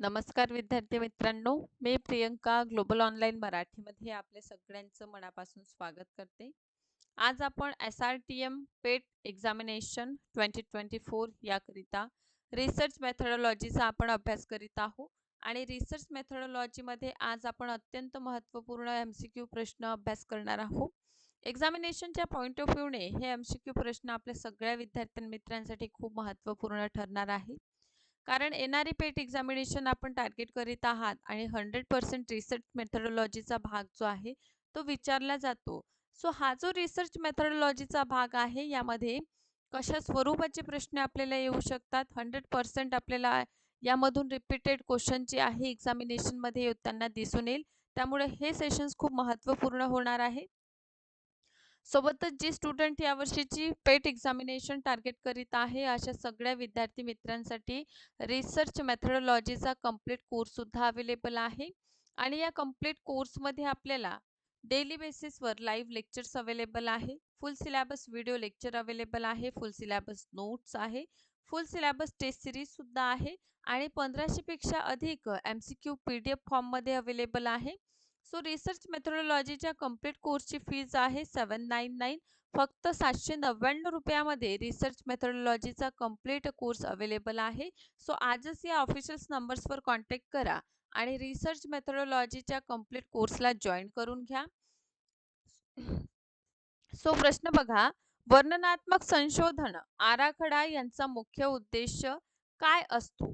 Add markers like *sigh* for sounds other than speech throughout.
नमस्कार विद्यार्थी मित्रांनो मी प्रियंका ग्लोबल ऑनलाईन मराठीमध्ये आपल्या सगळ्यांचं मनापासून स्वागत करते. आज आपण S R T M PET examination twenty twenty four याकरिता रिसर्च मेथडॉलॉजीचा आपण अभ्यास करीत आहोत आणि रिसर्च मेथडॉलॉजीमध्ये आज आपण अत्यंत महत्त्वपूर्ण एम सी क्यू प्रश्न अभ्यास करणार आहोत. एक्झामिनेशनच्या पॉईंट ऑफ व्ह्यूने हे एम सी क्यू प्रश्न आपल्या सगळ्या विद्यार्थ्यां मित्रांसाठी खूप महत्त्वपूर्ण ठरणार आहे. कारण येणारी पेट एक्झामिनेशन आपण टार्गेट करीत आहात आणि हंड्रेड पर्सेंट रिसर्च मेथडॉलॉजीचा भाग जो आहे तो विचारला जातो. सो हा जो रिसर्च मेथडॉलॉजीचा भाग आहे यामध्ये कशा स्वरूपाचे प्रश्न आपल्याला येऊ शकतात? हंड्रेड पर्सेंट आपल्याला यामधून रिपीटेड क्वेश्चन जे आहे एक्झामिनेशनमध्ये येताना दिसून येईल. त्यामुळे हे सेशन्स खूप महत्त्वपूर्ण होणार आहे. सोबतच जी स्टुडंट यावर्षीची पेट एक्झामिनेशन टार्गेट करीत आहे अशा सगळ्या विद्यार्थी मित्रांसाठी रिसर्च मेथडॉलॉजीचा कंप्लीट कोर्ससुद्धा अवेलेबल आहे. आणि या कंप्लीट कोर्समध्ये आपल्याला डेली बेसिसवर लाईव्ह लेक्चर्स अवेलेबल आहे. Full syllabus video lecture available आहे. फुल सिलेबस नोट्स आहे. फुल सिलेबस टेस्ट सिरीजसुद्धा आहे. आणि पंधराशेपेक्षा अधिक M C Q P D F फॉर्ममध्ये अवेलेबल आहे. सो रिसर्च मेथडॉलॉजीच्या कंप्लीट कोर्सची फीज आहे सेवन नाईन नाईन. फक्त सातशे नव्याण्णव रुपयामध्ये रिसर्च मेथडॉलॉजीचा कंप्लीट कोर्स अवेलेबल आहे. सो आजच या ऑफिशियल्स नंबर्सवर कॉन्टॅक्ट करा आणि रिसर्च मेथडॉलॉजीच्या कंप्लीट कोर्सला जॉईन करून घ्या. सो प्रश्न बघा वर्णनात्मक संशोधन आराखडा यांचा मुख्य उद्देश काय असतो?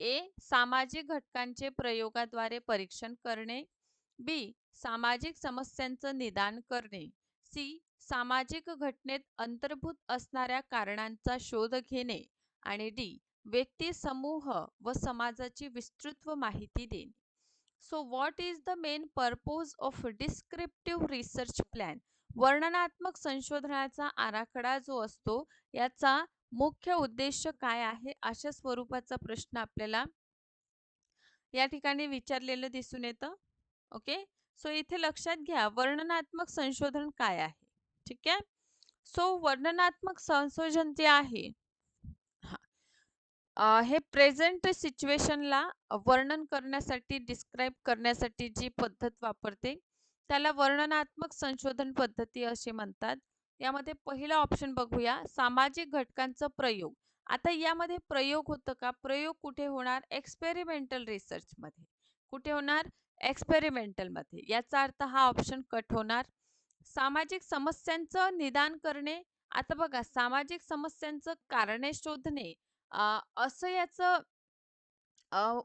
ए सामाजिक घटकांचे प्रयोगाद्वारे परीक्षण करणे. बी. सामाजिक समस्यांचं निदान करणे. सी. सामाजिक घटनेत अंतर्भूत असणाऱ्या कारणांचा शोध घेणे. आणि डी. व्यक्ती समूह व समाजाची विस्तृत माहिती देणे. So what is the main purpose of descriptive research plan? वर्णनात्मक संशोधनाचा आराखडा जो असतो याचा मुख्य उद्देश काय आहे? अशा स्वरूपाचा प्रश्न आपल्याला या ठिकाणी विचारलेलं दिसून येतं. ओके? सो इथे लक्षात घ्या वर्णनात्मक संशोधन काय आहे? ठीक आहे? सो वर्णनात्मक संशोधन जे आहे हे. प्रेझेंट सिच्युएशनला वर्णन करण्यासाठी डिस्क्राईब करण्यासाठी जी पद्धत वापरते त्याला वर्णनात्मक संशोधन पद्धती असे म्हणतात. यामध्ये पहिला ऑप्शन बघूया सामाजिक घटकांचा प्रयोग. आता यामध्ये प्रयोग होतं का? प्रयोग कुठे होणार? एक्सपेरिमेंटल रिसर्च मध्ये. कुठे होणार? एक्सपेरिमेंटलमध्ये याचा अर्थ हा ऑप्शन कट होणार. सामाजिक समस्यांचं निदान करणे आता बघा सामाजिक समस्यांचं कारणे शोधणे असं याचं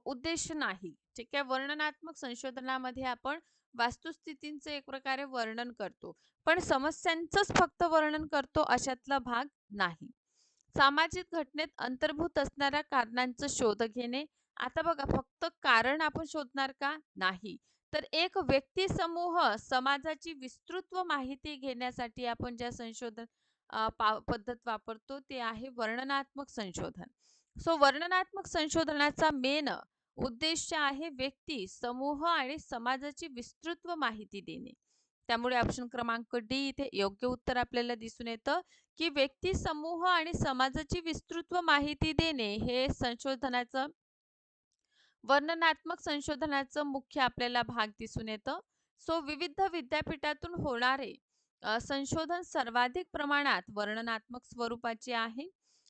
उद्देश नाही. ठीक आहे? वर्णनात्मक संशोधनामध्ये आपण वास्तुस्थितींचं एक प्रकारे वर्णन करतो. पण समस्यांचंच फक्त वर्णन करतो अशातला भाग नाही. सामाजिक घटनेत अंतर्भूत असणाऱ्या कारणांचा शोध घेणे आता बघा फक्त कारण आपण शोधणार का? नाही. तर एक व्यक्ती समूह समाजाची विस्तृत माहिती घेण्यासाठी आपण ज्या संशोधन पद्धत वापरतो ते आहे वर्णनात्मक संशोधन. सो वर्णनात्मक संशोधनाचा मेन उद्देश आहे व्यक्ती समूह आणि समाजाची विस्तृत माहिती देणे. त्यामुळे ऑप्शन क्रमांक डी इथे योग्य उत्तर आपल्याला दिसून येतं की व्यक्ती समूह आणि समाजाची विस्तृत माहिती देणे हे संशोधनाचं वर्णनात्मक संशोधनाचं मुख्य आपल्याला भाग दिसून येतं. सो विविध विद्यापीठातून होणारे संशोधन सर्वाधिक प्रमाणात वर्णनात्मक स्वरूपाचे आहे.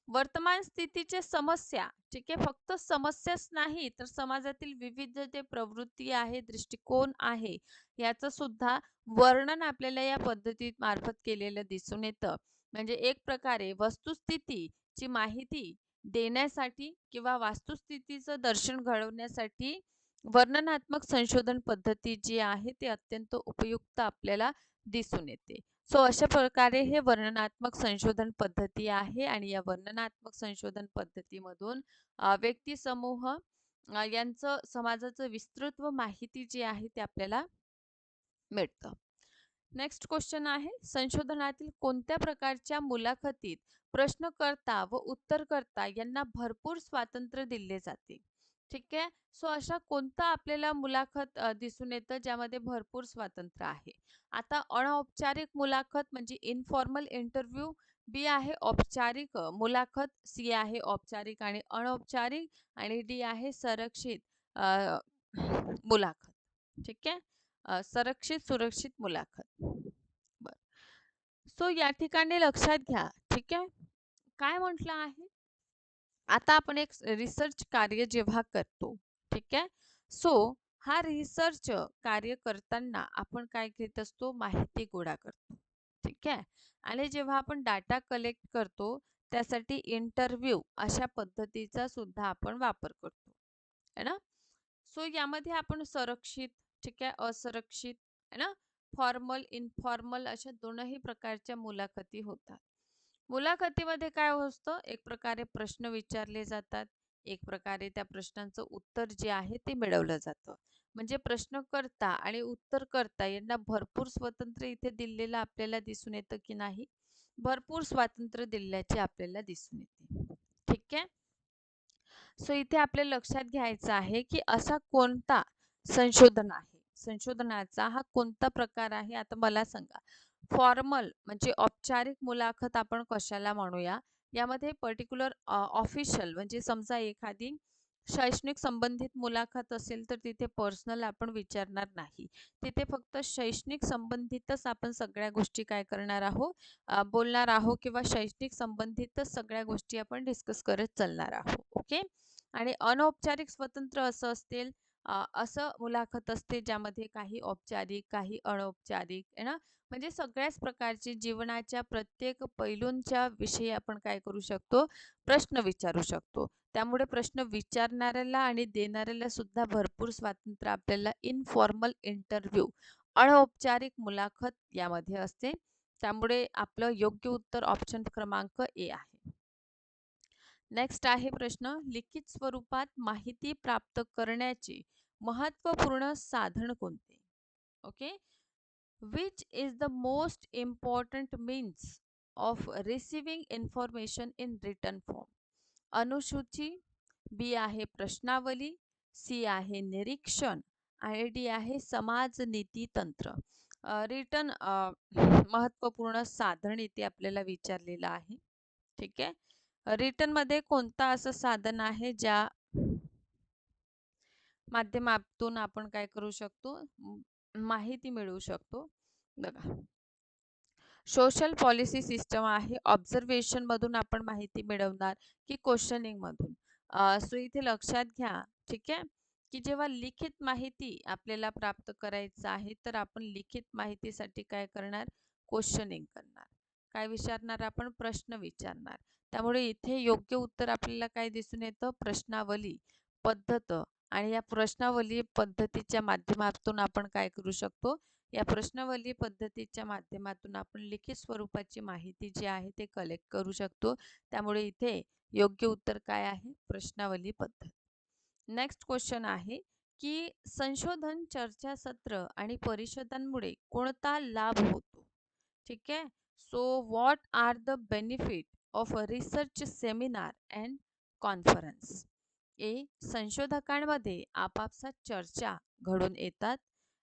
वर्तमान स्थितीचे समस्या ठीक आहे फक्त समस्याच नाही तर समाजातील विविध जे प्रवृत्ती आहे दृष्टिकोन आहे याचं सुद्धा वर्णन आपल्याला या पद्धती मार्फत केलेलं दिसून येतं. म्हणजे एक प्रकारे वस्तुस्थितीची माहिती देण्यासाठी किंवा वास्तुस्थितीचं दर्शन घडवण्यासाठी वर्णनात्मक संशोधन पद्धती जी आहे ती अत्यंत उपयुक्त आपल्याला दिसून येते. सो अशा प्रकारे हे वर्णनात्मक संशोधन पद्धती आहे आणि या वर्णनात्मक संशोधन पद्धतीमधून व्यक्ती समूह यांचं समाजाचं विस्तृत व माहिती जी आहे ते आपल्याला मिळतं. नेक्स्ट क्वेश्चन आहे संशोधनातील कोणत्या प्रकारच्या मुलाखतीत प्रश्नकर्ता व उत्तरकर्ता यांना भरपूर स्वातंत्र्य दिले जाते? ठीक आहे? सो अशा कोणता आपल्याला मुलाखत दिसून येतं ज्यामध्ये भरपूर स्वातंत्र्य आहे? आता अनौपचारिक मुलाखत म्हणजे इनफॉर्मल इंटरव्ह्यू बी आहे औपचारिक मुलाखत सी आहे औपचारिक आणि अनौपचारिक आणि डी आहे संरक्षित मुलाखत. ठीक आहे? संरक्षित सुरक्षित मुलाखत. बर. सो या ठिकाणी लक्षात घ्या ठीक आहे? काय म्हटलं आहे? आता आपण एक रिसर्च कार्य जेव्हा करतो ठीक आहे? सो हा रिसर्च कार्य करताना आपण काय घेत असतो? माहिती गोळा करतो ठीक आहे? आणि जेव्हा आपण डाटा कलेक्ट करतो त्यासाठी इंटरव्ह्यू अशा पद्धतीचा सुद्धा आपण वापर करतो है ना? सो यामध्ये आपण संरक्षित ठीक आहे असुरक्षित है ना? फॉर्मल इनफॉर्मल अशा दोनही प्रकारच्या मुलाखती होतात. मुलाखतीमध्ये काय असतं? एक प्रकारे प्रश्न विचारले जातात एक प्रकारे त्या प्रश्नांचं उत्तर जे आहे ते मिळवलं जातं. म्हणजे प्रश्न करता आणि उत्तर करता यांना भरपूर स्वातंत्र्य इथे दिलेलं आपल्याला दिसून येतं की नाही? भरपूर स्वातंत्र्य दिल्याचे आपल्याला दिसून येते. ठीक आहे? सो इथे आपल्याला लक्षात घ्यायचं आहे की असा कोणता संशोधन आहे? संशोधनाचा हा कोणता प्रकार आहे आता मला सांगा. फॉर्मल म्हणजे औपचारिक मुलाखत आपण कशाला म्हणूया? यामध्ये पर्टिक्युलर ऑफिशियल म्हणजे समजा एखादी शैक्षणिक संबंधित मुलाखत असेल तर तिथे पर्सनल आपण विचारणार नाही. तिथे फक्त शैक्षणिक संबंधितच आपण सगळ्या गोष्टी काय करणार आहोत? बोलणार आहोत किंवा शैक्षणिक संबंधितच सगळ्या गोष्टी आपण डिस्कस करत चालणार आहोत. ओके? आणि अनौपचारिक स्वतंत्र असं असतील असं मुलाखत असते ज्यामध्ये काही औपचारिक काही अनौपचारिक आहे ना? म्हणजे सगळ्याच प्रकारची जीवनाच्या प्रत्येक पैलूंच्या विषयी आपण काय करू शकतो? प्रश्न विचारू शकतो. त्यामुळे प्रश्न विचारणाऱ्याला आणि देणाऱ्याला सुद्धा भरपूर स्वातंत्र्य आपल्याला इनफॉर्मल इंटरव्ह्यू अनौपचारिक मुलाखत यामध्ये असते. त्यामुळे आपलं योग्य उत्तर ऑप्शन क्रमांक ए आहे. नेक्स्ट आहे प्रश्न लिखित स्वरूपात माहिती प्राप्त करण्याचे महत्त्वपूर्ण साधन कोणते? Okay which is the most important means of receiving information in return form अनुसूची बी आहे प्रश्नावली सी आहे निरीक्षण आणि डी आहे समाज नीती तंत्र. रिटर्न *laughs* महत्त्वपूर्ण साधन इथे आपल्याला विचारलेलं आहे. ठीक आहे? रिटर्नमध्ये कोणता असं साधन आहे ज्या माध्यमातून आपण काय करू शकतो? माहिती मिळवू शकतो? बघा. सोशल पॉलिसी सिस्टम आहे. ऑब्झर्वेशन मधून आपण माहिती मिळवणार की क्वेश्चनिंग मधून. सो इथे लक्षात घ्या ठीक आहे? की जेव्हा लिखित माहिती आपल्याला प्राप्त करायचं आहे तर आपण लिखित माहितीसाठी काय करणार? क्वेश्चनिंग करणार. काय विचारणार? आपण प्रश्न विचारणार. त्यामुळे इथे योग्य उत्तर आपल्याला काय दिसून येतं? प्रश्नावली पद्धत. आणि या प्रश्नावली पद्धतीच्या माध्यमातून आपण काय करू शकतो? या प्रश्नावली पद्धतीच्या माध्यमातून आपण लिखित स्वरूपाची माहिती जी आहे ते कलेक्ट करू शकतो. त्यामुळे इथे योग्य उत्तर काय आहे? प्रश्नावली पद्धत. नेक्स्ट क्वेश्चन आहे की संशोधन चर्चासत्र आणि परिषदांमुळे कोणता लाभ होतो? ठीक आहे? So what are the benefit of a research seminar and conference A संशोधकांमध्ये आपापसात चर्चा घडून येतात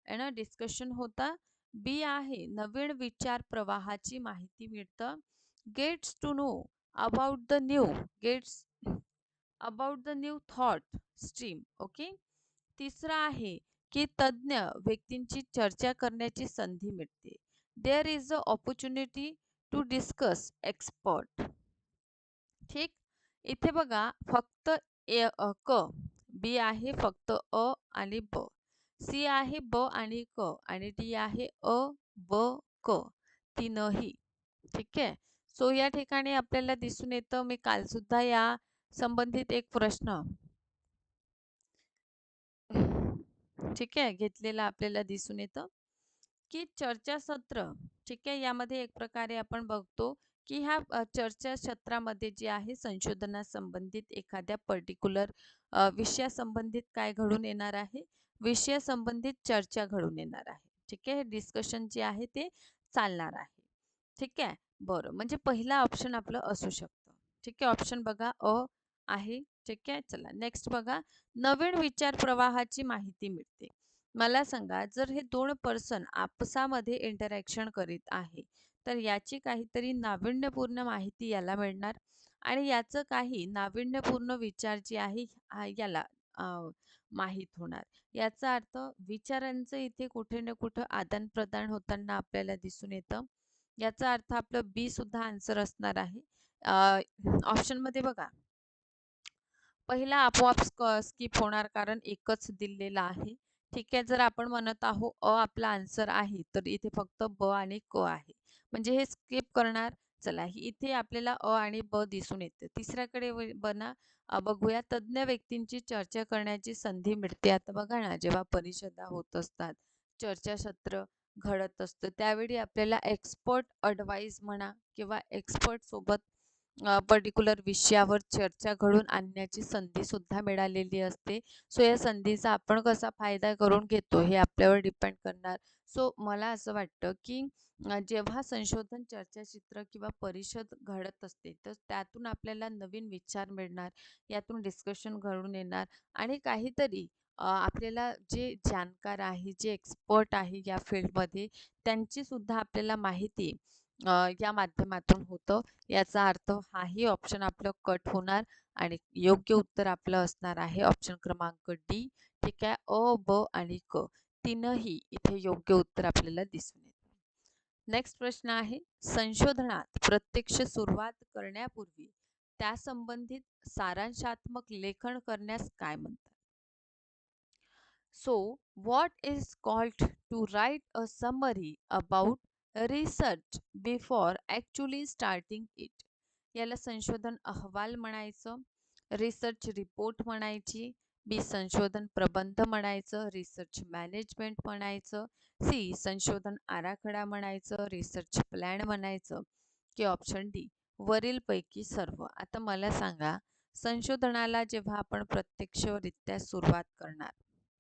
ना डिस्कशन होता. बी आहे नवीन विचार प्रवाहाची माहिती मिळतं. Gets to know about the new gets about the new thought stream okay तिसरा आहे की तज्ज्ञ व्यक्तींची चर्चा करण्याची संधी मिळते. There is a opportunity to discuss expert ठीक? इथे बघा फक्त ए अ क बी आहे फक्त अ आणि ब. सी आहे ब आणि क आणि डी आहे अ ब क. तीनही. ठीक आहे? सो या ठिकाणी आपल्याला दिसून येतं मी काल सुद्धा या संबंधित एक प्रश्न ठीक आहे? घेतलेला आपल्याला दिसून येतं. की चर्चासत्र ठीक आहे? यामध्ये एक प्रकारे आपण बघतो की ह्या चर्चा क्षेत्रामध्ये जे आहे संशोधनासंबंधित एखाद्या पर्टिक्युलर विषयासंबंधित काय घडून येणार आहे? विषयासंबंधित चर्चा घडून येणार आहे. ठीक आहे? डिस्कशन जे आहे ते चालणार आहे. ठीक आहे? बरं. म्हणजे पहिला ऑप्शन आपलं असू शकतं. ठीक आहे? ऑप्शन बघा अ आहे. ठीक आहे? चला. नेक्स्ट बघा. नवीन विचार प्रवाहाची माहिती मिळते. मला सांगा जर हे दोन पर्सन आपसामध्ये इंटरॅक्शन करीत आहे तर याची काहीतरी नाविन्यपूर्ण माहिती याला मिळणार आणि याचं काही नाविन्यपूर्ण विचार जे आहे याला माहीत होणार. याचा अर्थ विचारांचं इथे कुठे ना कुठं आदान प्रदान होताना आपल्याला दिसून येतं. याचा अर्थ आपलं बी सुद्धा आन्सर असणार आहे. ऑप्शनमध्ये बघा. पहिला आपोआप स्किप होणार कारण एकच दिलेला आहे. ठीक आहे जर आपण म्हणत आहोत अ आपला आन्सर आहे तर इथे फक्त ब आणि क आहे. म्हणजे हे स्किप करणार. चला इथे आपल्याला अ आणि ब दिसून येते. तिसऱ्याकडे बना बघूया. तज्ज्ञ व्यक्तींची चर्चा करण्याची संधी मिळते. आता बघा ना जेव्हा परिषदा होत असतात चर्चासत्र घडत असतं त्यावेळी आपल्याला एक्सपर्ट अडवाईस म्हणा किंवा एक्सपर्ट सोबत पर्टिक्युलर विषयावर चर्चा घडून आणण्याची संधी सुद्धा मिळालेली असते. सो या संधीचा आपण कसा फायदा करून घेतो हे आपल्यावर डिपेंड करणार. सो मला असं वाटतं की जेव्हा संशोधन चर्चाचित्र किंवा परिषद घडत असते तर त्यातून आपल्याला नवीन विचार मिळणार यातून डिस्कशन घडून येणार आणि काहीतरी आपल्याला जे जाणकार आहे जे एक्सपर्ट आहे या फील्डमध्ये त्यांची सुद्धा आपल्याला माहिती या माध्यमातून होतं. याचा अर्थ हाही ऑप्शन आपलं कट होणार आणि योग्य उत्तर आपलं असणार आहे. ऑप्शन क्रमांक डी ठीक आहे? अ ब आणि क तीनही इथे योग्य उत्तर आपल्याला दिसून येतं. नेक्स्ट प्रश्न आहे संशोधनात प्रत्यक्ष सुरुवात करण्यापूर्वी त्या संबंधित सारांशात्मक लेखन करण्यास काय म्हणतात? So what is called to write a summary about research before actually starting it याला संशोधन अहवाल म्हणायचं रिसर्च रिपोर्ट म्हणायची बी संशोधन प्रबंध म्हणायचं रिसर्च मॅनेजमेंट म्हणायचं सी संशोधन आराखडा म्हणायचं रिसर्च प्लॅन म्हणायचं की ऑप्शन डी वरीलपैकी सर्व. आता मला सांगा संशोधनाला जेव्हा आपण प्रत्यक्षरित्या सुरुवात करणार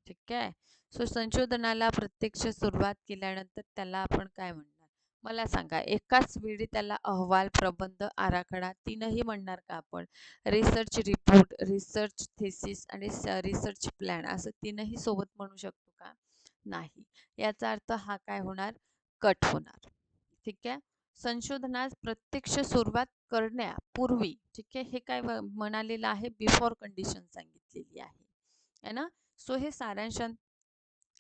ठीक आहे? सो संशोधनाला प्रत्यक्ष सुरुवात केल्यानंतर त्याला आपण काय म्हणणार? मला सांगा एकाच वेळी त्याला अहवाल प्रबंध आराखडा तीनही म्हणणार का आपण? रिसर्च रिपोर्ट रिसर्च थेसिस आणि रिसर्च प्लॅन असं तीनही सोबत म्हणू शकतो का? नाही. याचा अर्थ हा काय होणार? कट होणार. ठीक आहे? संशोधनास प्रत्यक्ष सुरुवात करण्यापूर्वी ठीक आहे हे काय म्हणालेलं आहे? बिफोर कंडिशन सांगितलेली आहे. है ना? सो हे सारांशात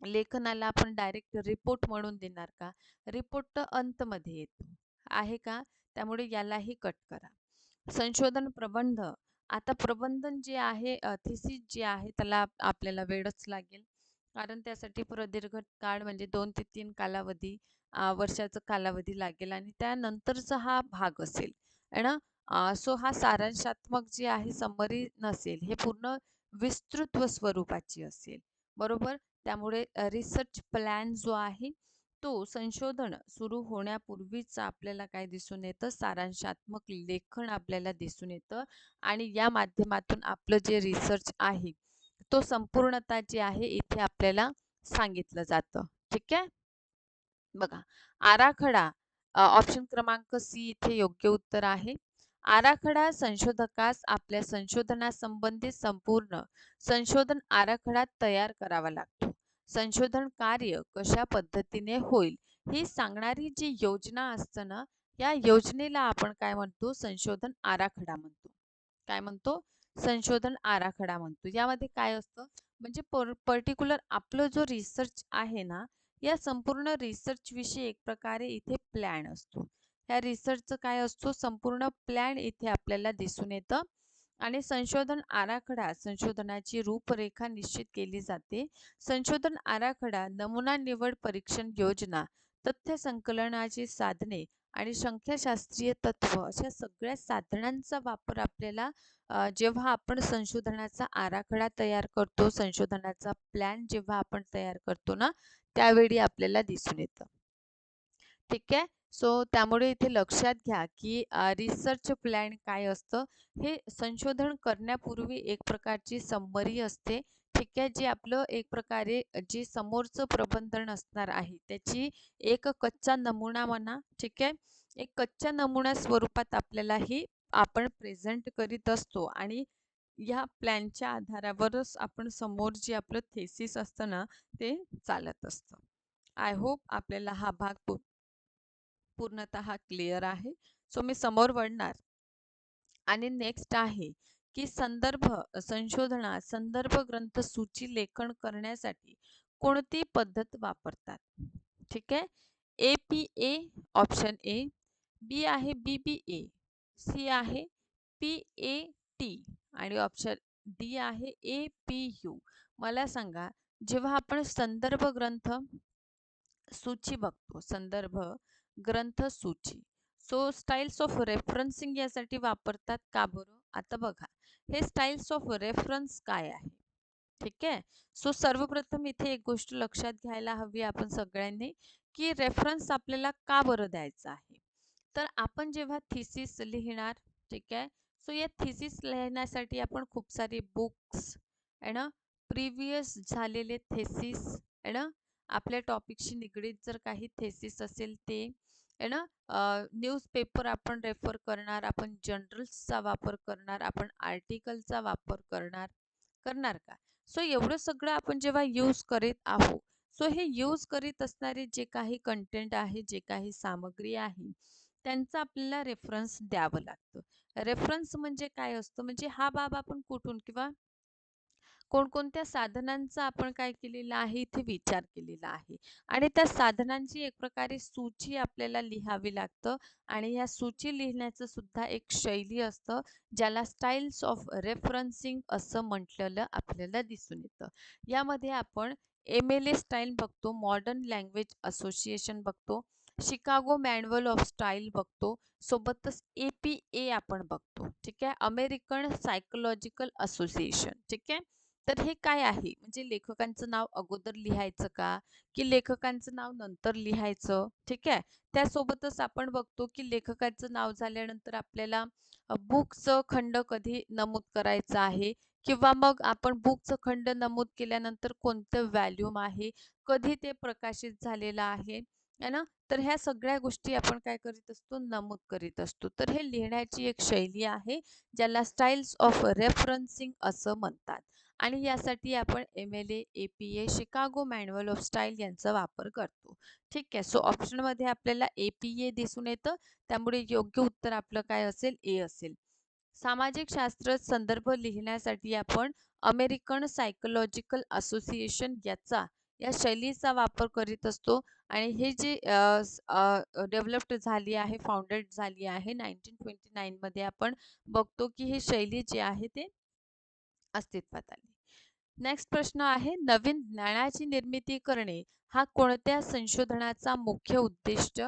लेखनाला आपण डायरेक्ट रिपोर्ट म्हणून देणार का? रिपोर्ट तर अंतमध्ये येतो. आहे का? त्यामुळे यालाही कट करा. संशोधन प्रबंध. आता प्रबंधन जे आहे थिसिस जे आहे त्याला आपल्याला वेळच लागेल. कारण त्यासाठी प्रदीर्घ काळ म्हणजे दोन ते तीन कालावधी वर्षाचा कालावधी लागेल आणि त्यानंतरचा हा भाग असेल. है ना? सो हा सारांशात्मक जे आहे समरी नसेल. हे पूर्ण विस्तृत्व स्वरूपाची असेल. बरोबर? त्यामुळे रिसर्च प्लॅन जो आहे तो संशोधन सुरू होण्यापूर्वीच आपल्याला काय दिसून येतं? सारांशात्मक लेखन आपल्याला दिसून येतं आणि या माध्यमातून आपलं जे रिसर्च आहे तो संपूर्णता जी आहे इथे आपल्याला सांगितलं जातं. ठीक आहे? बघा आराखडा ऑप्शन क्रमांक सी इथे योग्य उत्तर आहे. आराखडा संशोधकास आपल्या संशोधनासंबंधित संपूर्ण संशोधन आराखडा तयार करावा लागतो. संशोधन कार्य कशा पद्धतीने होईल? ही सांगणारी जी योजना असतं ना या योजनेला आपण काय म्हणतो? संशोधन आराखडा म्हणतो. काय म्हणतो? संशोधन आराखडा म्हणतो. यामध्ये काय असतं? म्हणजे पर्टिक्युलर आपलं जो रिसर्च आहे ना या संपूर्ण रिसर्च विषयी एक प्रकारे इथे प्लॅन असतो. या रिसर्चचं काय असतो? संपूर्ण प्लॅन इथे आपल्याला दिसून येतं. आणि संशोधन आराखडा संशोधनाची रूपरेखा निश्चित केली जाते. संशोधन आराखडा नमुना निवड परीक्षण योजना तथ्य संकलनाची साधने आणि संख्याशास्त्रीय तत्व अशा सगळ्या साधनांचा वापर आपल्याला जेव्हा आपण संशोधनाचा आराखडा तयार करतो संशोधनाचा प्लॅन जेव्हा आपण तयार करतो ना त्यावेळी आपल्याला दिसून येतं. ठीक आहे? सो त्यामुळे इथे लक्षात घ्या की रिसर्च प्लॅन काय असतं हे संशोधन करण्यापूर्वी एक प्रकारची समरी असते. ठीक आहे जे आपलं एक प्रकारे जे समोरचं प्रबंधन असणार आहे त्याची एक कच्चा नमुना म्हणा ठीक आहे. एक कच्च्या नमुना स्वरूपात आपल्याला ही आपण प्रेझेंट करीत असतो आणि या प्लॅनच्या आधारावरच आपण समोर जे आपलं थेसिस असतं ना ते चालत असतं. आय होप आपल्याला हा भाग पूर्णतः क्लिअर आहे. सो मी समोर वळणार. आणि नेक्स्ट आहे की संदर्भ संशोधनात संदर्भ ग्रंथ सूची लेखन करण्यासाठी कोणती पद्धत वापरतात? ठीक आहे? A P A option A B आहे बी बी ए सी आहे पी ए टी आणि ऑप्शन डी आहे ए पी यू मला सांगा जेव्हा आपण संदर्भ ग्रंथ सूची बघतो संदर्भ ग्रंथ सूची. सो स्टाईल्स ऑफ रेफरन्सिंग यासाठी वापरतात का बरं? आता बघा हे स्टाईल्स ऑफ रेफरन्स काय आहे? ठीक आहे? सो सर्वप्रथम इथे एक गोष्ट लक्षात घ्यायला हवी आपण सगळ्यांनी की रेफरन्स आपल्याला का बरं द्यायचा आहे? तर आपण जेव्हा थिसिस लिहिणार ठीक आहे? सो या थिसिस लिहिण्यासाठी आपण खूप सारे बुक्स आहे ना? प्रिव्हियस झालेले थेसिस आहे ना? आपल्या टॉपिकशी निगडीत जर काही थेसिस असेल ते आहे ना? न्यूजपेपर आपण रेफर करणार आपण जर्नल्सचा वापर करणार आपण आर्टिकलचा वापर करणार करणार का? सो एवढं सगळं आपण जेव्हा यूज करीत आहोत सो हे यूज करीत असणारे जे काही कंटेंट आहे जे काही सामग्री आहे त्यांचं आपल्याला रेफरन्स द्यावं लागतं. रेफरन्स म्हणजे काय असतं? म्हणजे हा बाब आपण कुठून किंवा कोणकोणत्या साधनांचा आपण काय केलेला आहे इथे विचार केलेला आहे? आणि त्या साधनांची एक प्रकारे सूची आपल्याला लिहावी लागतं आणि या सूची लिहिण्याचं सुद्धा एक शैली असतं ज्याला स्टाईल्स ऑफ रेफरन्सिंग असं म्हटलेलं आपल्याला दिसून येतं. यामध्ये आपण एम एल ए स्टाईल बघतो मॉडर्न लँग्वेज असोसिएशन बघतो शिकागो मॅन्युअल ऑफ स्टाईल बघतो सोबतच ए पी ए आपण बघतो ठीक आहे? अमेरिकन सायकोलॉजिकल असोसिएशन ठीक आहे? तर हे काय आहे? म्हणजे लेखकांचं नाव अगोदर लिहायचं का? की लेखकांचं नाव नंतर लिहायचं? ठीक आहे? त्यासोबतच आपण बघतो की लेखकाचं नाव झाल्यानंतर आपल्याला बुकचं खंड कधी नमूद करायचं आहे? किंवा मग आपण बुकचं खंड नमूद केल्यानंतर कोणतं व्हॅल्यूम आहे? कधी ते प्रकाशित झालेलं आहे? ना? तर ह्या सगळ्या गोष्टी आपण काय करीत असतो? नमूद करीत असतो. तर हे लिहिण्याची एक शैली आहे ज्याला स्टाईल्स ऑफ रेफरन्सिंग असं म्हणतात. आणि यासाठी आपण M L A A P A Chicago manual of style यांचा वापर करतो. ठीक आहे? सो ऑप्शनमध्ये आपल्याला ए पी ए दिसून येतं. त्यामुळे योग्य उत्तर आपलं काय असेल? ए असेल. सामाजिक शास्त्र संदर्भ लिहिण्यासाठी आपण अमेरिकन सायकोलॉजिकल असोसिएशन याचा या शैलीचा वापर करीत असतो. आणि हे जे डेव्हलप्ड झाली आहे फाउंडेड झाली आहे नाईन्टीन ट्वेंटी नाईनमध्ये आपण बघतो की ही शैली जी आहे ते अस्तित्वात आली. नेक्स्ट प्रश्न आहे नवीन ज्ञानाची निर्मिती करणे हा कोणत्या संशोधनाचा मुख्य उद्दिष्ट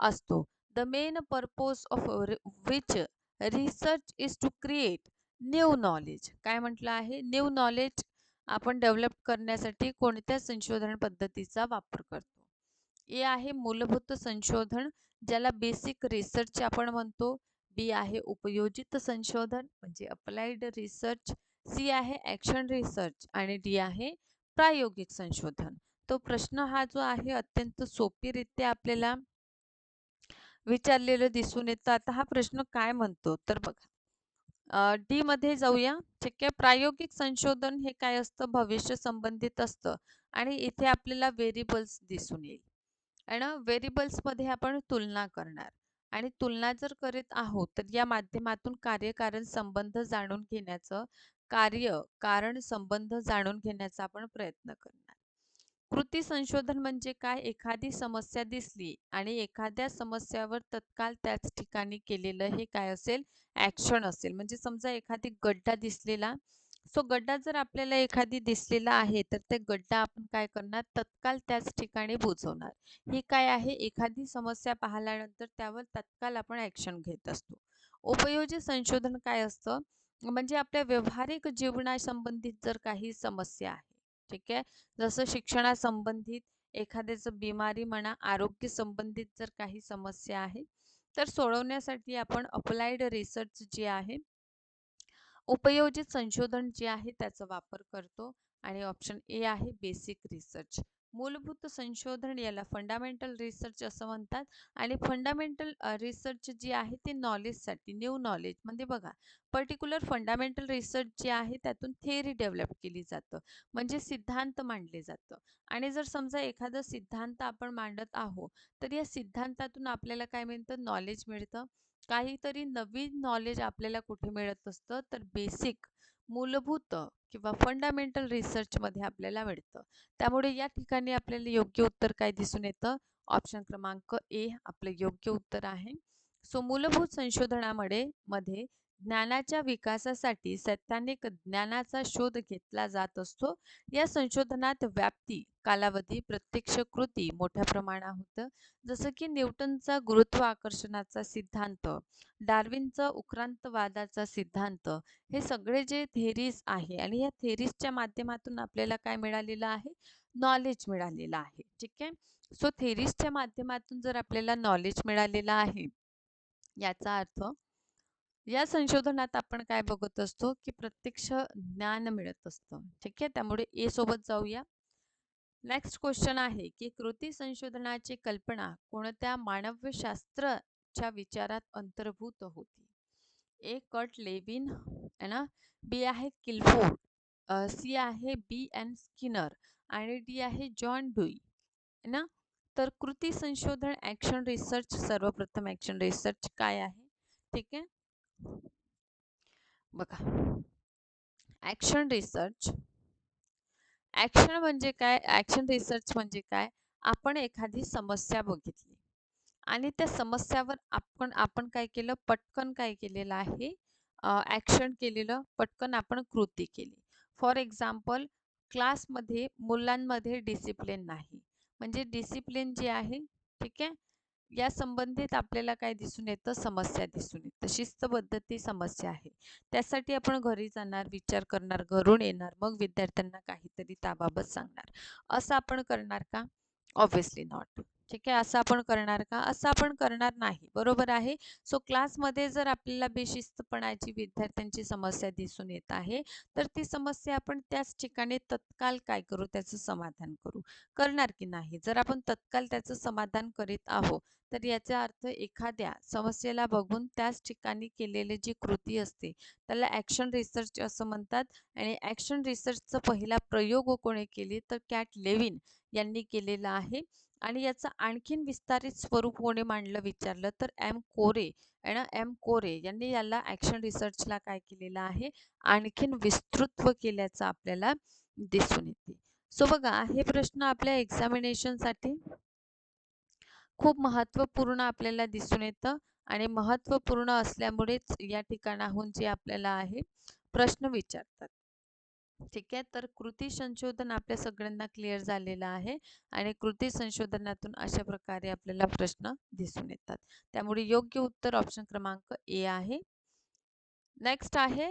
असतो? The main purpose of which research is to create new knowledge काय म्हटलं आहे? न्यू नॉलेज आपण डेव्हलप करण्यासाठी कोणत्या संशोधन पद्धतीचा वापर करतो? ए आहे मूलभूत संशोधन ज्याला बेसिक रिसर्च आपण म्हणतो. बी आहे उपयोजित संशोधन म्हणजे अप्लाइड रिसर्च सी आहे ॲक्शन रिसर्च आणि डी आहे प्रायोगिक संशोधन. तो प्रश्न हा जो आहे अत्यंत सोपीरित्या आपल्याला विचारलेलं दिसून येतं. आता हा प्रश्न काय म्हणतो? तर बघा डी मध्ये जाऊया. ठीक आहे प्रायोगिक संशोधन हे काय असतं? भविष्य संबंधित असतं आणि इथे आपल्याला व्हेरिएबल्स दिसून येईल. आणि व्हेरिएबल्समध्ये आपण तुलना करणार आणि तुलना जर करीत आहोत तर या माध्यमातून कार्यकारण संबंध जाणून घेण्याचं कार्य कारण संबंध जाणून घेण्याचा आपण प्रयत्न करणार. कृती संशोधन म्हणजे काय? एखादी समस्या दिसली आणि एखाद्या समस्यावर तत्काल त्याच ठिकाणी केलेलं हे काय असेल? ॲक्शन असेल. म्हणजे समजा एखादी गड्डा दिसलेला सो गड्डा जर आपल्याला एखादी दिसलेला आहे तर ते गड्डा आपण काय करणार? तत्काल त्याच ठिकाणी बुजवणार. हे काय आहे? एखादी समस्या पाहिल्यानंतर त्यावर तत्काल आपण ॲक्शन घेत असतो. उपयोजित संशोधन काय असतं? म्हणजे आपल्या व्यवहारिक जीवनासंबंधित जर काही समस्या आहे ठीक आहे? जसं शिक्षणासंबंधित एखाद्याचं बिमारी म्हणा आरोग्य संबंधित जर काही समस्या आहे तर सोडवण्यासाठी आपण अप्लाइड रिसर्च जे आहे उपयोजित संशोधन जे आहे त्याचा वापर करतो आणि ऑप्शन ए आहे बेसिक रिसर्च मूलभूत संशोधन याला फंडामेंटल रिसर्च असं म्हणतात. आणि फंडामेंटल रिसर्च जी आहे ती नॉलेजसाठी न्यू नॉलेज म्हणजे बघा पर्टिक्युलर फंडामेंटल रिसर्च जे आहे त्यातून थेअरी डेव्हलप केली जातं. म्हणजे सिद्धांत मांडले जातं. आणि जर समजा एखादा सिद्धांत आपण मांडत आहोत तर या सिद्धांतातून आपल्याला काय मिळतं? नॉलेज मिळतं. काहीतरी नवीन नॉलेज आपल्याला कुठे मिळत असतं? तर बेसिक मूलभूत किंवा फंडामेंटल रिसर्चमध्ये आपल्याला मिळतं. त्यामुळे या ठिकाणी आपल्याला योग्य उत्तर काय दिसून येतं? ऑप्शन क्रमांक ए आपलं योग्य उत्तर आहे. सो मूलभूत संशोधनामध्ये मध्ये ज्ञानाच्या विकासासाठी सैद्धांतिक ज्ञानाचा शोध घेतला जात असतो. या संशोधनात व्याप्ती कालावधी प्रत्यक्ष कृती मोठ्या प्रमाणात होतं. जसं की न्यूटनचा गुरुत्वाकर्षणाचा सिद्धांत डार्विनचा उक्रांतवादाचा सिद्धांत हे सगळे जे थेरीज आहे आणि या थेरीजच्या माध्यमातून आपल्याला काय मिळालेलं आहे? नॉलेज मिळालेलं आहे. ठीक आहे? सो थेरीजच्या माध्यमातून जर आपल्याला नॉलेज मिळालेलं आहे याचा अर्थ या संशोधनात आपण काय बघत असतो की प्रत्यक्ष ज्ञान मिळत असतं. ठीक आहे? त्यामुळे ए सोबत जाऊया. नेक्स्ट क्वेश्चन आहे की कृती संशोधनाची कल्पना कोणत्या मानवशास्त्रच्या विचारात अंतर्भूत होती? ए कट लेविन है ना? बी आहे किल्फोर्ड सी आहे बी एन स्किनर आणि डी आहे जॉन डुई है ना? तर कृती संशोधन ॲक्शन रिसर्च सर्वप्रथम ॲक्शन रिसर्च काय आहे? ठीक आहे? बघा. ऍक्शन रिसर्च ऍक्शन म्हणजे काय? ऍक्शन रिसर्च म्हणजे काय? आपण एखादी समस्या बघितली आणि त्या समस्यावर आपण आपण काय केलं? पटकन काय केलेलं आहे? ॲक्शन केलेलं पटकन आपण कृती केली. फॉर एक्झाम्पल क्लासमध्ये मुलांमध्ये डिसिप्लिन नाही. म्हणजे डिसिप्लिन जे आहे ठीक आहे? या संबंधित आपल्याला काय दिसून येतं? समस्या दिसून येतं. शिस्तबद्ध ती समस्या आहे. त्यासाठी आपण घरी जाणार विचार करणार घरून येणार मग विद्यार्थ्यांना काहीतरी त्याबाबत सांगणार. असं आपण करणार का? ऑब्व्हियसली नॉट ठीक आहे असं आपण करणार का? असं आपण करणार नाही. बरोबर आहे. सो क्लासमध्ये जर आपल्याला बेशिस्तपणाची विद्यार्थ्यांची समस्या दिसून येत आहे तर ती समस्या आपण त्याच ठिकाणी तत्काल काय करू त्याचं समाधान करू. करणार की नाही? जर आपण तत्काल त्याचं समाधान करीत आहोत तर याचा अर्थ एखाद्या समस्येला बघून त्याच ठिकाणी केलेली जी कृती असते त्याला ॲक्शन रिसर्च असं म्हणतात आणि ॲक्शन रिसर्चचा पहिला प्रयोग कोणी केली तर कॅट लेविन यांनी केलेला आहे. आणि याचं आणखीन विस्तारित स्वरूप कोणी मांडलं विचारलं तर एम कोरे. एम कोरे यांनी याला ॲक्शन रिसर्चला काय केलेलं आहे? आणखीन विस्तृत्व केल्याचं आपल्याला दिसून येते. सो बघा हे प्रश्न आपल्या एक्झामिनेशनसाठी खूप महत्त्वपूर्ण आपल्याला दिसून येतं आणि महत्त्वपूर्ण असल्यामुळेच या ठिकाणाहून जे आपल्याला आहे प्रश्न विचारतात. ठीक आहे. तर कृती संशोधन आपल्या सगळ्यांना क्लिअर झालेलं आहे आणि कृती संशोधनातून अशा प्रकारे आपल्याला प्रश्न दिसून येतात. त्यामुळे योग्य उत्तर ऑप्शन क्रमांक ए आहे. नेक्स्ट आहे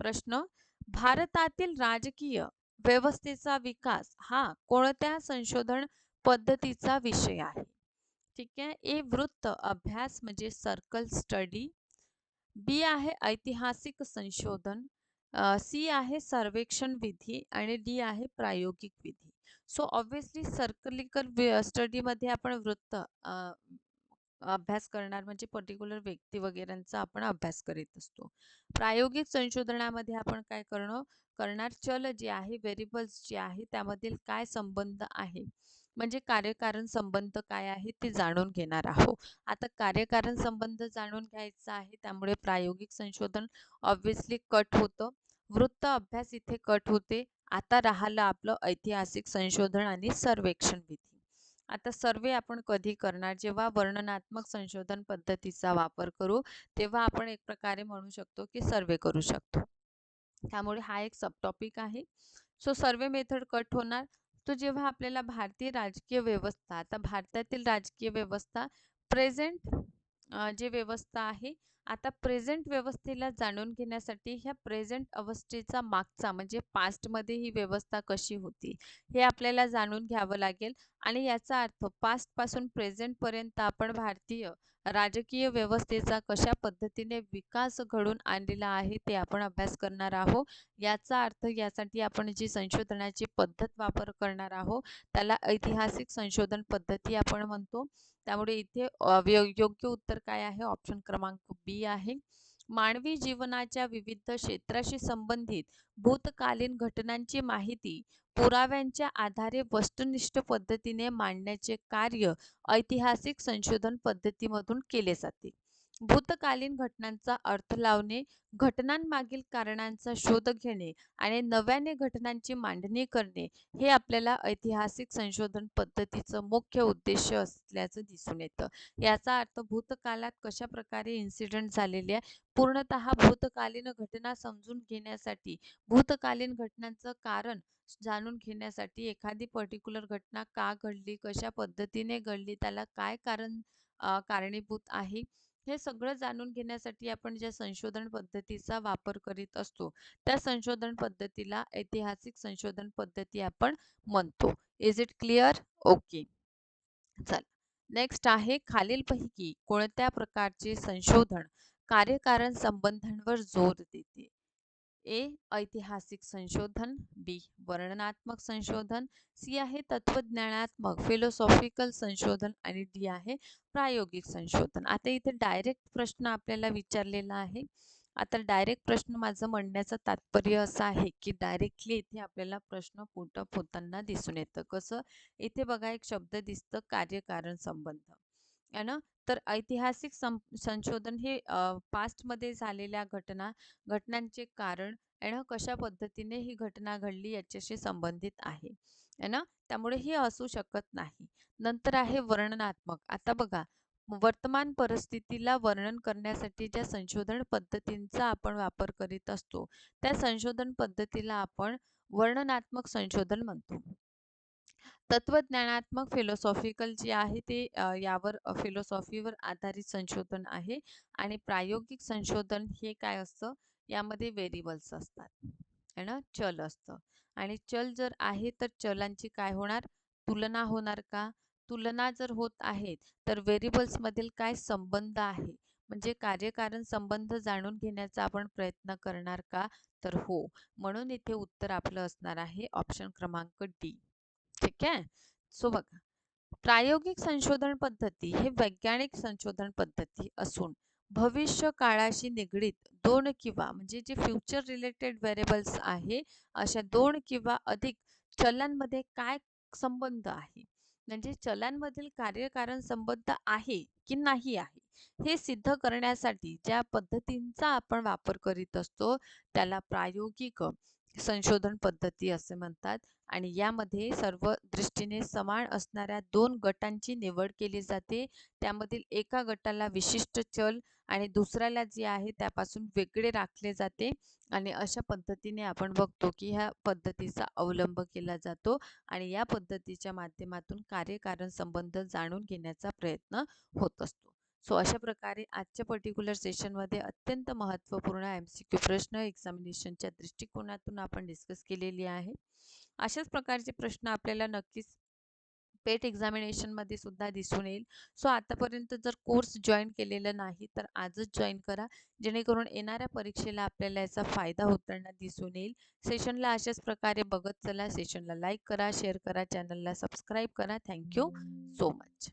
प्रश्न भारतातील राजकीय व्यवस्थेचा विकास हा कोणत्या संशोधन पद्धतीचा विषय आहे? ठीक आहे. ए वृत्त अभ्यास म्हणजे सर्कल स्टडी बी आहे ऐतिहासिक संशोधन. सी आहे सर्वेक्षण विधी आणि डी आहे प्रायोगिक विधी. सो ऑब्विसली सर्कलिकल स्टडीमध्ये आपण वृत्त अभ्यास करणार म्हणजे पर्टिक्युलर व्यक्ती वगैरेंचा आपण अभ्यास करीत असतो. प्रायोगिक संशोधनामध्ये आपण काय करणं करणार चल जे आहे व्हेरिएबल्स जे आहे त्यामधील काय संबंध आहे म्हणजे कार्यकारण संबंध काय आहे ते जाणून घेणार आहोत. आता कार्यकारण संबंध जाणून घ्यायचा आहे त्यामुळे प्रायोगिक संशोधन ऑब्व्हियसली कट होतं. वृत्त अभ्यास इथे कट होते. आता राहिलं आपलं ऐतिहासिक संशोधन आणि सर्वेक्षण विधी. आता सर्वे आपण कधी करणार? जेव्हा वर्णनात्मक संशोधन पद्धतीचा वापर करू तेव्हा आपण एक प्रकारे म्हणू शकतो की सर्वे करू शकतो. त्यामुळे हा एक सब टॉपिक आहे. सो सर्वे मेथड कट होणार. तो जेव्हा आपल्याला भारतीय राजकीय व्यवस्था आता भारतातील राजकीय व्यवस्था प्रेझेंट जे व्यवस्था आहे आता प्रेझेंट व्यवस्थेला जाणून घेण्यासाठी ह्या प्रेझेंट अवस्थेचा मागचा म्हणजे पास्टमध्ये ही व्यवस्था कशी होती हे आपल्याला जाणून घ्यावं लागेल. आणि याचा अर्थ पास्टपासून प्रेझेंटपर्यंत आपण भारतीय राजकीय व्यवस्थेचा कशा पद्धतीने विकास घडून आणलेला आहे ते आपण अभ्यास करणार आहोत. याचा अर्थ यासाठी आपण जी संशोधनाची पद्धत वापर करणार आहोत त्याला ऐतिहासिक संशोधन पद्धती आपण म्हणतो. त्यामुळे इथे योग्य उत्तर काय आहे? ऑप्शन क्रमांक बी आहे. मानवी जीवनाच्या विविध क्षेत्राशी संबंधित भूतकालीन घटनांची माहिती पुराव्यांच्या आधारे वस्तुनिष्ठ पद्धतीने मांडण्याचे कार्य ऐतिहासिक संशोधन पद्धतीमधून केले जाते. भूतकालीन घटनांचा अर्थ लावणे घटनांमागील कारणांचा शोध घेणे आणि नव्याने घटनांची मांडणी करणे हे आपल्याला ऐतिहासिक संशोधन पद्धतीचं मुख्य उद्देश असल्याचं दिसून येतं. याचा अर्थ भूतकालात कशा प्रकारे इन्सिडेंट झालेले आहे? पूर्णतः भूतकालीन घटना समजून घेण्यासाठी भूतकालीन घटनांचं कारण जाणून घेण्यासाठी एखादी पर्टिक्युलर घटना का घडली कशा पद्धतीने घडली त्याला काय कारण कारणीभूत आहे? हे सगळं जाणून घेण्यासाठी आपण ज्या संशोधन पद्धतीचा वापर करीत असतो त्या संशोधन पद्धतीला ऐतिहासिक संशोधन पद्धती आपण म्हणतो. इज इट क्लिअर ओके चल. नेक्स्ट आहे खालीलपैकी कोणत्या प्रकारचे संशोधन कार्यकारण संबंधांवर जोर देते? ए ऐतिहासिक संशोधन बी वर्णनात्मक संशोधन सी आहे तत्वज्ञानात्मक फिलॉसॉफिकल संशोधन आणि डी आहे प्रायोगिक संशोधन. आता इथे डायरेक्ट प्रश्न आपल्याला विचारलेला आहे. आता डायरेक्ट प्रश्न माझं म्हणण्याचं तात्पर्य असं आहे की डायरेक्टली इथे आपल्याला प्रश्न पुटअप होताना दिसून येतं. कसं? इथे बघा एक शब्द दिसतं कार्यकारण संबंध. आहे ना? तर ऐतिहासिक सं संशोधन हे पास्टमध्ये झालेल्या घटना घटनांचे कारण आणि कशा पद्धतीने ही घटना घडली याच्याशी संबंधित आहे. है ना? त्यामुळे ही असू शकत नाही. नंतर आहे वर्णनात्मक. आता बघा वर्तमान परिस्थितीला वर्णन करण्यासाठी ज्या संशोधन पद्धतींचा आपण वापर करीत असतो त्या संशोधन पद्धतीला आपण वर्णनात्मक संशोधन म्हणतो. तत्वज्ञानात्मक फिलॉसॉफिकल जे आहे ते यावर फिलॉसॉफीवर आधारित संशोधन आहे आणि प्रायोगिक संशोधन हे काय असतं? यामध्ये व्हेरिएबल्स असतात. है ना? चल असतं. आणि चल जर आहे तर चलांची काय होणार? तुलना होणार का? तुलना जर होत आहेत तर मधील काय संबंध आहे? म्हणजे कार्यकारण संबंध जाणून घेण्याचा आपण प्रयत्न करणार का? तर हो. म्हणून इथे उत्तर आपलं असणार आहे ऑप्शन क्रमांक डी. ठीक आहे? सो बघा प्रायोगिक संशोधन पद्धती हे वैज्ञानिक संशोधन पद्धती असून भविष्य काळाशी निगडीत दोन किंवा म्हणजे जे फ्युचर रिलेटेड व्हेरिएबल्स आहे अशा दोन किंवा अधिक चलांमध्ये काय संबंध आहे? म्हणजे चलांमधील कार्यकारण संबंध आहे की नाही आहे? हे सिद्ध करण्यासाठी ज्या पद्धतींचा आपण वापर करीत असतो त्याला प्रायोगिक संशोधन पद्धती असे म्हणतात. आणि यामध्ये सर्व दृष्टीने समान असणाऱ्या दोन गटांची निवड केली जाते. त्यामधील एका गटाला विशिष्ट चल आणि दुसऱ्याला जे आहे त्यापासून वेगळे राखले जाते. आणि अशा पद्धतीने आपण बघतो की ह्या पद्धतीचा अवलंब केला जातो. आणि या पद्धतीच्या माध्यमातून कार्यकारण संबंध जाणून घेण्याचा प्रयत्न होत असतो. सो अशा प्रकारे आजच्या पर्टिक्युलर सेशनमध्ये अत्यंत महत्त्वपूर्ण एम सी क्यू प्रश्न एक्झामिनेशनच्या दृष्टिकोनातून आपण डिस्कस केलेली आहे. अशाच प्रकारचे प्रश्न आपल्याला नक्कीच पेट एक्झामिनेशनमध्ये सुद्धा दिसून येईल. सो आतापर्यंत जर कोर्स जॉईन केलेला नाही तर आजच जॉईन करा. जेणेकरून येणाऱ्या परीक्षेला आपल्याला याचा फायदा होताना दिसून येईल. सेशनला अशाच प्रकारे बघत चला. सेशनला लाईक करा शेअर करा चॅनलला सबस्क्राईब करा. Thank you so much